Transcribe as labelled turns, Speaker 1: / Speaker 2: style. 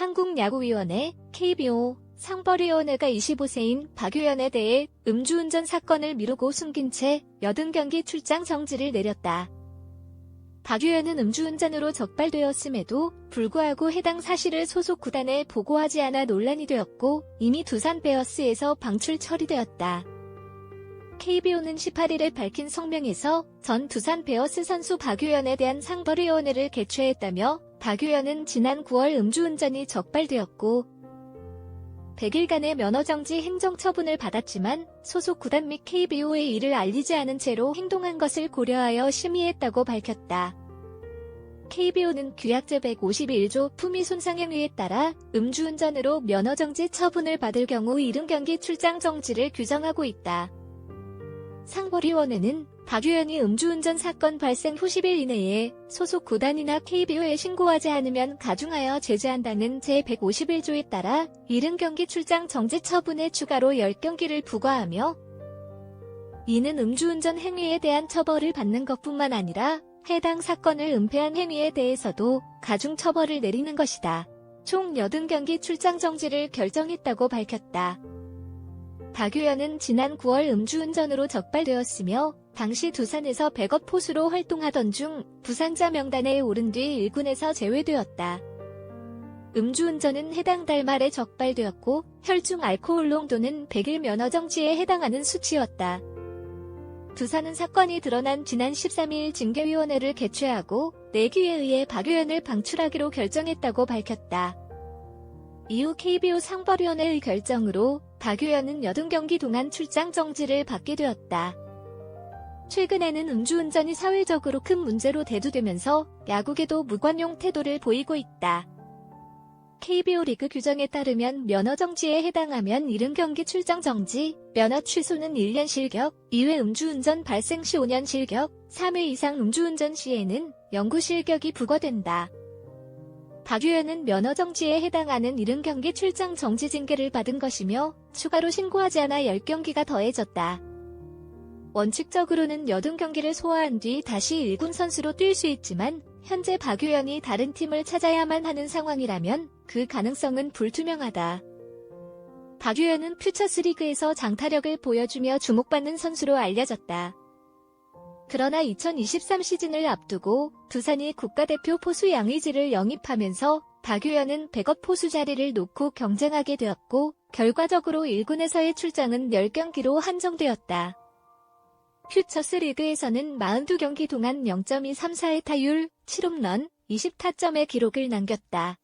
Speaker 1: 한국야구위원회 KBO 상벌위원회가 25세인 박유연에 대해 음주운전 사건을 미루고 숨긴 채 80경기 출장 정지를 내렸다. 박유연은 음주운전으로 적발되었음에도 불구하고 해당 사실을 소속 구단에 보고하지 않아 논란이 되었고 이미 두산 베어스에서 방출 처리되었다. KBO는 18일에 밝힌 성명에서 전 두산 베어스 선수 박유연에 대한 상벌위원회를 개최했다며 박유연은 지난 9월 음주운전이 적발되었고 100일간의 면허정지 행정처분을 받았지만 소속 구단 및 KBO에 이를 알리지 않은 채로 행동한 것을 고려하여 심의했다고 밝혔다. KBO는 규약 제 151조 품위 손상 행위에 따라 음주운전으로 면허정지 처분을 받을 경우 이른 경기 출장 정지를 규정하고 있다. 상벌위원회는 박유연이 음주운전 사건 발생 후 10일 이내에 소속 구단이나 KBO에 신고하지 않으면 가중하여 제재한다는 제151조에 따라 이른 경기 출장 정지 처분에 추가로 10경기를 부과하며 이는 음주운전 행위에 대한 처벌을 받는 것뿐만 아니라 해당 사건을 은폐한 행위에 대해서도 가중 처벌을 내리는 것이다. 총 80경기 출장 정지를 결정했다고 밝혔다. 박유연은 지난 9월 음주운전으로 적발되었으며 당시 두산에서 백업 포수로 활동하던 중 부상자 명단에 오른 뒤 1군에서 제외되었다. 음주운전은 해당 달 말에 적발되었고 혈중 알코올 농도는 100일 면허 정지에 해당하는 수치였다. 두산은 사건이 드러난 지난 13일 징계위원회를 개최하고 내기에 의해 박유연을 방출하기로 결정했다고 밝혔다. 이후 KBO 상벌위원회의 결정으로 박유연은 80경기 동안 출장 정지를 받게 되었다. 최근에는 음주운전이 사회적으로 큰 문제로 대두되면서 야구계도 무관용 태도를 보이고 있다. KBO 리그 규정에 따르면 면허 정지에 해당하면 70경기 출장 정지, 면허 취소는 1년 실격, 2회 음주운전 발생 시 5년 실격, 3회 이상 음주운전 시에는 영구 실격이 부과된다. 박유연은 면허 정지에 해당하는 70경기 출장 정지 징계를 받은 것이며 추가로 신고하지 않아 10경기가 더해졌다. 원칙적으로는 80경기를 소화한 뒤 다시 1군 선수로 뛸 수 있지만 현재 박유연이 다른 팀을 찾아야만 하는 상황이라면 그 가능성은 불투명하다. 박유연은 퓨처스 리그에서 장타력을 보여주며 주목받는 선수로 알려졌다. 그러나 2023 시즌을 앞두고 두산이 국가대표 포수 양의지를 영입하면서 박유연은 백업 포수 자리를 놓고 경쟁하게 되었고 결과적으로 1군에서의 출장은 10경기로 한정되었다. 퓨처스 리그에서는 42경기 동안 0.234의 타율, 7홈런, 20타점의 기록을 남겼다.